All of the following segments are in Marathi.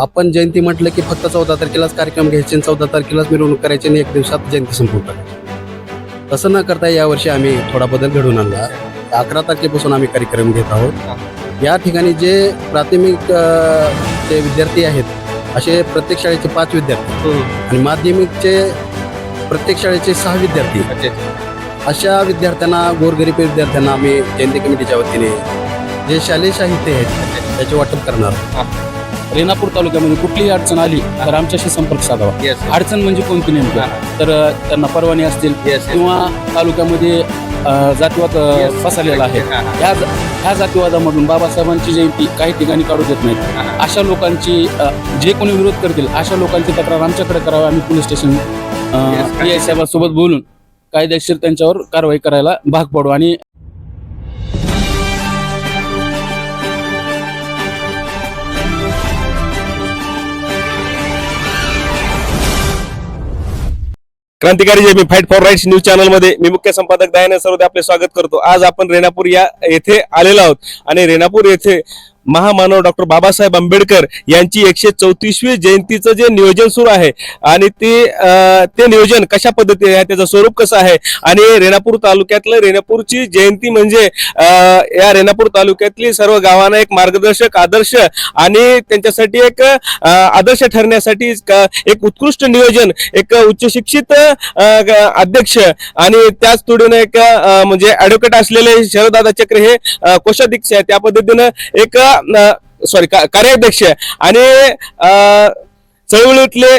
आपण जयंती म्हटलं की फक्त चौदा तारखेलाच कार्यक्रम घ्यायचे आणि चौदा तारखेलाच मिरवणूक करायची आणि एक दिवसात जयंती संपून टाकायची तसं न करता यावर्षी आम्ही थोडा बदल घडवून आणला. अकरा तारखेपासून आम्ही कार्यक्रम घेत आहोत. या ठिकाणी जे प्राथमिक जे विद्यार्थी आहेत असे प्रत्येक शाळेचे पाच विद्यार्थी आणि माध्यमिकचे प्रत्येक शाळेचे सहा विद्यार्थी. अशा विद्यार्थ्यांना गोरगरीब विद्यार्थ्यांना आम्ही जयंती कमिटीच्या वतीने जे शालेय साहित्य आहेत त्याचे वाटप करणार आहोत. रेणापूर तालुक्यामध्ये कुठलीही अडचण आली तर आमच्याशी संपर्क साधावा. अडचण म्हणजे कोणती नेमकं? तर त्यांना परवाने असतील किंवा तालुक्यामध्ये जातीवाद. फसलेला आहे. ह्या ह्या जातीवादामधून बाबासाहेबांची जयंती काही ठिकाणी काढू देत नाहीत. अशा लोकांची जे कोणी विरोध करतील अशा लोकांची तक्रार आमच्याकडे करावी. आम्ही पोलीस स्टेशन. पी आय साहेबांसोबत बोलून कायदेशीर त्यांच्यावर कारवाई करायला भाग पडू आणि क्रांतिकारी जे मी फाईट फॉर राईट्स न्यूज चॅनलमध्ये मी मुख्य संपादक दयानंद सरोदे आपले स्वागत करतो. आज आपण रेणापूर या येथे आलेलो आहोत. आणि रेणापूर येथे महामानव डॉक्टर बाबासाहेब आंबेडकर यांची एकशे चौतीसवी जयंतीचं जे नियोजन सुरू आहे आणि ते ते नियोजन कशा पद्धतीने आहे त्याचं स्वरूप कसं आहे? आणि रेणापूर तालुक्यातलं रेणापूरची जयंती म्हणजे या रेणापूर तालुक्यातली सर्व गावांना एक मार्गदर्शक आदर्श आणि त्यांच्यासाठी एक आदर्श ठरण्यासाठी एक उत्कृष्ट नियोजन एक उच्च शिक्षित अध्यक्ष आणि त्याच तोडीने एक म्हणजे ऍडव्होकेट असलेले शरदादा चक्र हे कोषाध्यक्ष आहे त्या पद्धतीनं एक सॉरी कार्याध्यक्ष आणि अं, चळवळीतले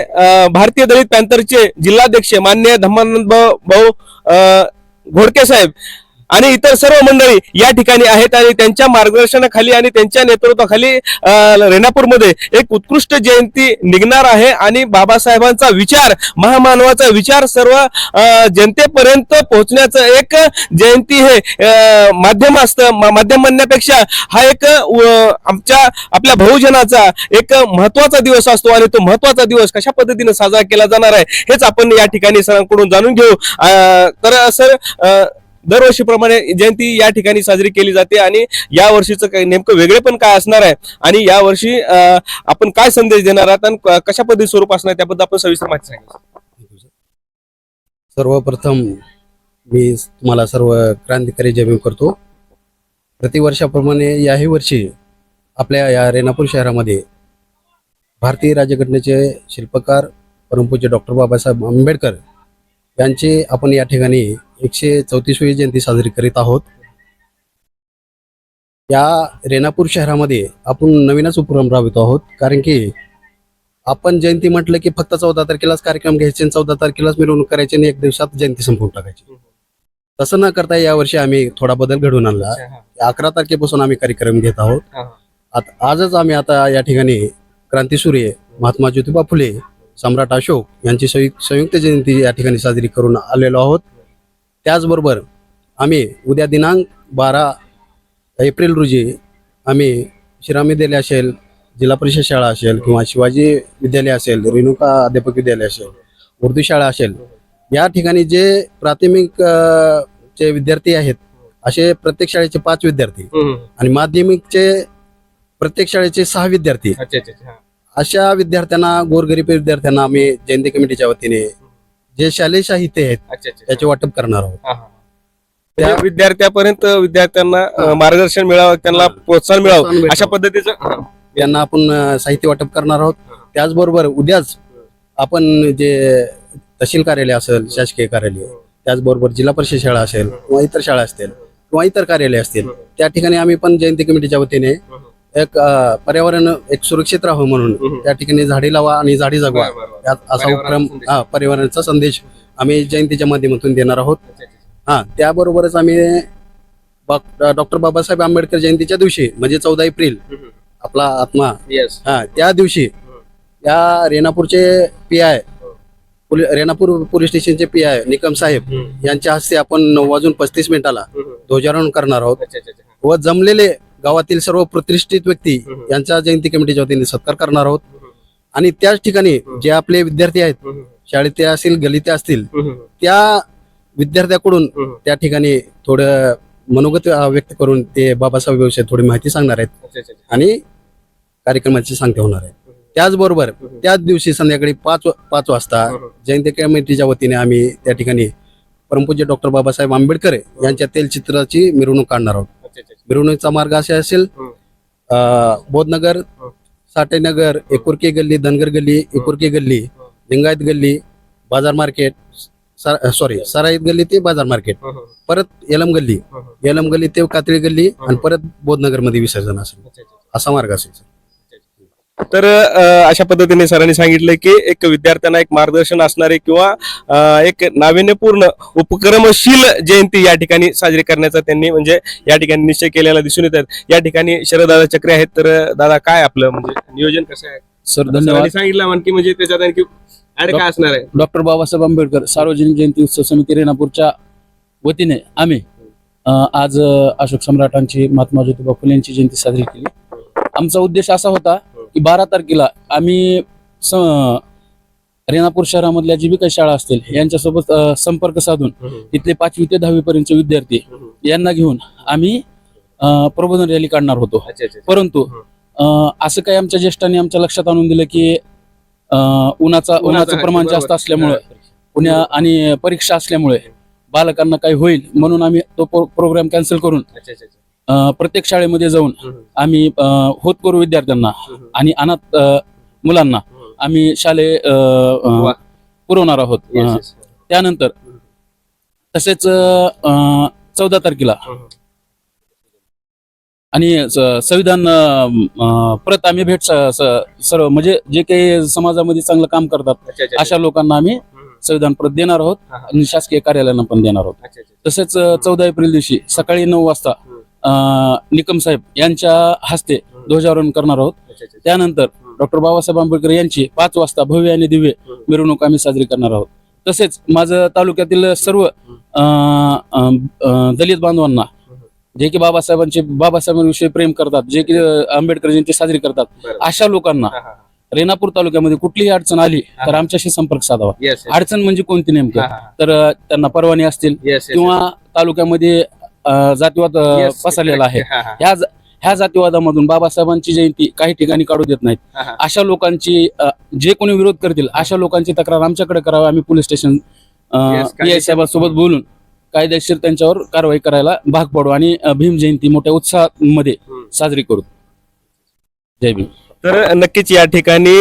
भारतीय दलित पॅन्थरचे जिल्हाध्यक्ष मान्य धम्मानंद भाऊ भाऊ अं, घोडके साहेब. आणि इतर सर्व मंडळी या ठिकाणी आहेत आणि त्यांच्या मार्गदर्शनाखाली आणि त्यांच्या नेतृत्वाखाली रेणापूरमध्ये एक उत्कृष्ट जयंती निघणार आहे. आणि बाबासाहेबांचा विचार महामानवाचा विचार सर्व जनतेपर्यंत पोहोचण्याचं एक जयंती हे माध्यम असतं. माध्यम म्हणण्यापेक्षा हा एक आमच्या आपल्या बहुजनाचा एक महत्त्वाचा दिवस असतो आणि तो महत्त्वाचा दिवस कशा पद्धतीने साजरा केला जाणार आहे हेच आपण या ठिकाणी सरांकडून जाणून घेऊ. तर सर दरवर्षीप्रमाणे जयंती या ठिकाणी साजरी केली जाते आणि या वर्षीचं काही नेमकं वेगळे पण काय असणार आहे? आणि या वर्षी आपण काय संदेश देणार आहात आणि कशा पद्धती स्वरूप असणार त्याबद्दल आपण सविस्तर माहिती सांगितलं सर्वप्रथम मी तुम्हाला सर्व क्रांतिकारी जमीन करतो. प्रतिवर्षाप्रमाणे याही वर्षी आपल्या या रेणापूर शहरामध्ये भारतीय राज्यघटनेचे शिल्पकार परमपूज्य डॉक्टर बाबासाहेब आंबेडकर यांचे आपण या ठिकाणी एकशे चौतीसवी जयंती साजरी करीत आहोत. या रेणापूर शहरामध्ये आपण नवीनच उपक्रम राबवितो आहोत. कारण की आपण जयंती म्हटलं की फक्त चौदा तारखेलाच कार्यक्रम घ्यायचे आणि चौदा तारखेलाच मिरवणूक करायची आणि एक दिवसात जयंती संपवून टाकायची. तसं न करता यावर्षी आम्ही थोडा बदल घडवून आणला. अकरा तारखेपासून आम्ही कार्यक्रम घेत आहोत. आता आजच आम्ही आता या ठिकाणी क्रांतीसूर्य महात्मा ज्योतिबा फुले सम्राट अशोक यांची संयुक्त जयंती या ठिकाणी साजरी करून आलेलो आहोत. त्याचबरोबर आम्ही उद्या दिनांक बारा एप्रिल रोजी आम्ही श्रीराम विद्यालय असेल जिल्हा परिषद शाळा असेल किंवा शिवाजी विद्यालय असेल रेणुका अध्यापक विद्यालय असेल उर्दू शाळा असेल या ठिकाणी जे प्राथमिक चे विद्यार्थी आहेत असे प्रत्येक शाळेचे पाच विद्यार्थी आणि माध्यमिकचे प्रत्येक शाळेचे सहा विद्यार्थी. अशा विद्यार्थ्यांना गोरगरीब विद्यार्थ्यांना आम्ही जयंती कमिटीच्या वतीने जे शालेय साहित्य आहेत. अच्छा अच्छा त्याचे वाटप करणार आहोत. त्या त्या- विद्यार्थ्यापर्यंत विद्यार्थ्यांना अं, मार्गदर्शन मिळावं त्यांना प्रोत्साहन मिळावं. अशा. पद्धतीचं यांना आपण अ, साहित्य वाटप करणार आहोत. त्याचबरोबर उद्याच आपण जे तहसील कार्यालय असेल शासकीय कार्यालय त्याचबरोबर जिल्हा परिषद शाळा असेल किंवा इतर शाळा असतील किंवा इतर कार्यालय असतील त्या ठिकाणी आम्ही पण जयंती कमिटीच्या वतीने एक पर्यावरण एक सुरक्षित राहावं म्हणून त्या ठिकाणी झाडी लावा आणि झाडी जगवा. असा उपक्रम हा पर्यावरणाचा संदेश आम्ही जयंतीच्या माध्यमातून देणार आहोत. हा त्याबरोबरच आम्ही डॉक्टर बाबासाहेब आंबेडकर जयंतीच्या दिवशी म्हणजे चौदा एप्रिल आपला आत्मा हा त्या दिवशी या रेणापूरचे पी आय रेणापूर पोलीस स्टेशनचे पी आय निकम साहेब यांच्या हस्ते आपण नऊ वाजून पस्तीस मिनिटाला ध्वजारोहण करणार आहोत. व जमलेले गावातील सर्व प्रतिष्ठित व्यक्ती यांचा जयंती कमिटीच्या वतीने सत्कार करणार आहोत. आणि त्याच ठिकाणी जे आपले विद्यार्थी आहेत शाळेत असतील गलिते असतील त्या विद्यार्थ्याकडून त्या ठिकाणी थोडं मनोगत व्यक्त करून ते बाबासाहेब विषयी थोडी माहिती सांगणार आहेत आणि कार्यक्रमाची सांगते होणार आहे. त्याचबरोबर त्याच दिवशी संध्याकाळी पाच पाच वाजता जयंती कमिटीच्या वतीने आम्ही त्या ठिकाणी परमपूज्य डॉक्टर बाबासाहेब आंबेडकर यांच्या तेलचित्राची मिरवणूक काढणार आहोत. मिरवणुकीचा मार्ग असे असेल. बोधनगर साठेनगर एकुर्की गल्ली धनगर गल्ली एकुर्की गल्ली लिंगायत गल्ली बाजार मार्केट सॉरी सराईत गल्ली ते बाजार मार्केट. परत यलम गल्ली. यलम गल्ली ते कातळी गल्ली आणि परत बोधनगरमध्ये विसर्जन असेल. असा मार्ग असेल. तर अशा पद्धतीने सरांनी सांगितलं की एक विद्यार्थ्यांना एक मार्गदर्शन असणारे किंवा एक नाविन्यपूर्ण उपक्रमशील जयंती या ठिकाणी साजरी करण्याचा त्यांनी म्हणजे या ठिकाणी निश्चय केलेला दिसून येतात या ठिकाणी शरदादा चक्रे आहेत. तर दादा काय आपलं म्हणजे नियोजन कसं आहे? सर सरांनी धन्यवाद. सांगितलं आणखी म्हणजे त्याच्यात आणखी ऍड काय असणार आहे? डॉक्टर बाबासाहेब आंबेडकर सार्वजनिक जयंती उत्सव समिती रेणापूरच्या वतीने आम्ही आज अशोक सम्राटांची महात्मा ज्योतिबा फुले यांची जयंती साजरी केली. आमचा उद्देश असा होता बारा तारखेला आम्ही स रेणापूर शहरामधल्या जी बी काही शाळा असतील यांच्यासोबत संपर्क साधून तिथले पाचवी ते दहावी पर्यंतचे विद्यार्थी यांना घेऊन आम्ही प्रबोधन रॅली काढणार होतो. परंतु असं काही आमच्या ज्येष्ठांनी आमच्या लक्षात आणून दिलं की उन्हाचा उन्हाचं प्रमाण जास्त असल्यामुळे पुण्या आणि परीक्षा असल्यामुळे बालकांना काही होईल म्हणून आम्ही तो प्रोग्राम कॅन्सल करून प्रत्येक शाळेमध्ये जाऊन आम्ही होतकरू विद्यार्थ्यांना आणि अनाथ मुलांना आम्ही शालेय वा. पुरवणार आहोत. त्यानंतर तसेच चौदा तारखेला आणि संविधान प्रत आम्ही भेट सर्व म्हणजे जे काही समाजामध्ये चांगलं काम करतात अशा लोकांना आम्ही संविधान प्रत देणार आहोत. आणि शासकीय कार्यालयांना पण देणार आहोत. तसेच चौदा एप्रिल दिवशी सकाळी नऊ वाजता निकम साहेब यांच्या हस्ते ध्वजारोहण करणार आहोत. त्यानंतर डॉक्टर बाबासाहेब आंबेडकर यांची पाच वाजता भव्य आणि दिव्य मिरवणूक आम्ही साजरी करणार आहोत. तसेच माझं तालुक्यातील सर्व दलित बांधवांना जे की बाबासाहेबांचे बाबासाहेबांविषयी प्रेम करतात जे की आंबेडकर जयंती साजरी करतात अशा लोकांना रेणापूर तालुक्यामध्ये कुठलीही अडचण आली तर आमच्याशी संपर्क साधावा. अडचण म्हणजे कोणती नेमकी? तर त्यांना परवाने असतील किंवा तालुक्यामध्ये अ, जातीवाद अ, पसरलेला आहे. ह्या ज- ह्या जातीवादामधून बाबासाहेबांची जयंती काही ठिकाणी काढू देत नाहीत. अशा लोकांची अ, जे कोणी विरोध करतील अशा लोकांची तक्रार आमच्याकडे करावी आम्ही police station Yes, P I साहेबांसोबत बोलून कायदेशीर त्यांच्यावर कारवाई करायला भाग पडू आणि अ, भीम जयंती मोठ्या उत्साहामध्ये साजरी करू. जय भीम. तर नक्कीच या ठिकाणी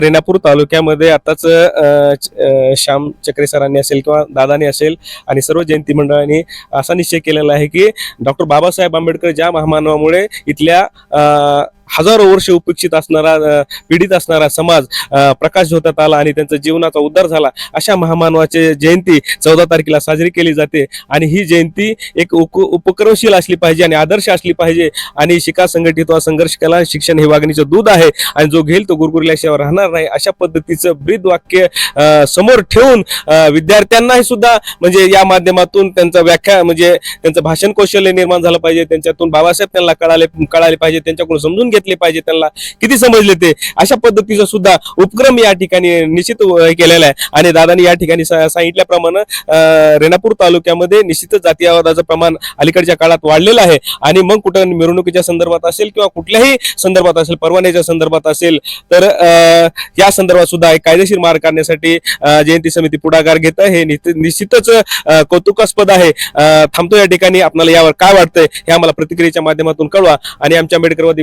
रेणापूर तालुक्यामध्ये आताच अ, श्याम चक्रे सरांनी असेल किंवा दादानी असेल आणि सर्व जयंती मंडळांनी असा निश्चय केलेला आहे की डॉक्टर बाबासाहेब आंबेडकर ज्या महामानवामुळे इथल्या अ, हजारो वर्ष उपेक्षित असणारा पीडित असणारा समाज प्रकाश झोतात आला आणि त्यांचा जीवनाचा उद्धार झाला. अशा महामानवाची जयंती चौदा तारखेला साजरी केली जाते आणि ही जयंती एक उपक्रमशील असली पाहिजे आणि आदर्श असली पाहिजे आणि शिका संघटित व संघर्ष कला शिक्षण हे वागणीचं दूध आहे आणि जो घेईल तो गुरगुरल्याशिवाय राहणार नाही. अशा पद्धतीचं ब्रीद वाक्य समोर ठेवून विद्यार्थ्यांनाही सुद्धा म्हणजे या माध्यमातून त्यांचा व्याख्या म्हणजे त्यांचं भाषण कौशल्य निर्माण झालं पाहिजे. त्यांच्यातून बाबासाहेब त्यांना कळाले कळाले पाहिजे. त्यांच्याकडून समजून घेतले पाहिजे त्यांना? किती समजले ते? अशा पद्धतीचा सुद्धा उपक्रम या ठिकाणी निश्चित केलेला आहे. आणि दादानी या ठिकाणी सांगितल्याप्रमाणे रेणापूर तालुक्यामध्ये निश्चितच जातीयवादाचं प्रमाण अलीकडच्या काळात वाढलेलं आहे. आणि मग कुठं मिरवणुकीच्या संदर्भात असेल किंवा कुठल्याही संदर्भात असेल परवान्याच्या संदर्भात असेल तर या संदर्भात सुद्धा एक कायदेशीर मार्ग काढण्यासाठी जयंती समिती पुढाकार घेत आहे. हे निश्चितच कौतुकास्पद आहे. थांबतो या ठिकाणी. आपल्याला यावर काय वाटतंय हे आम्हाला प्रतिक्रियेच्या माध्यमातून कळवा. आणि आमच्या आंबेडकरवादी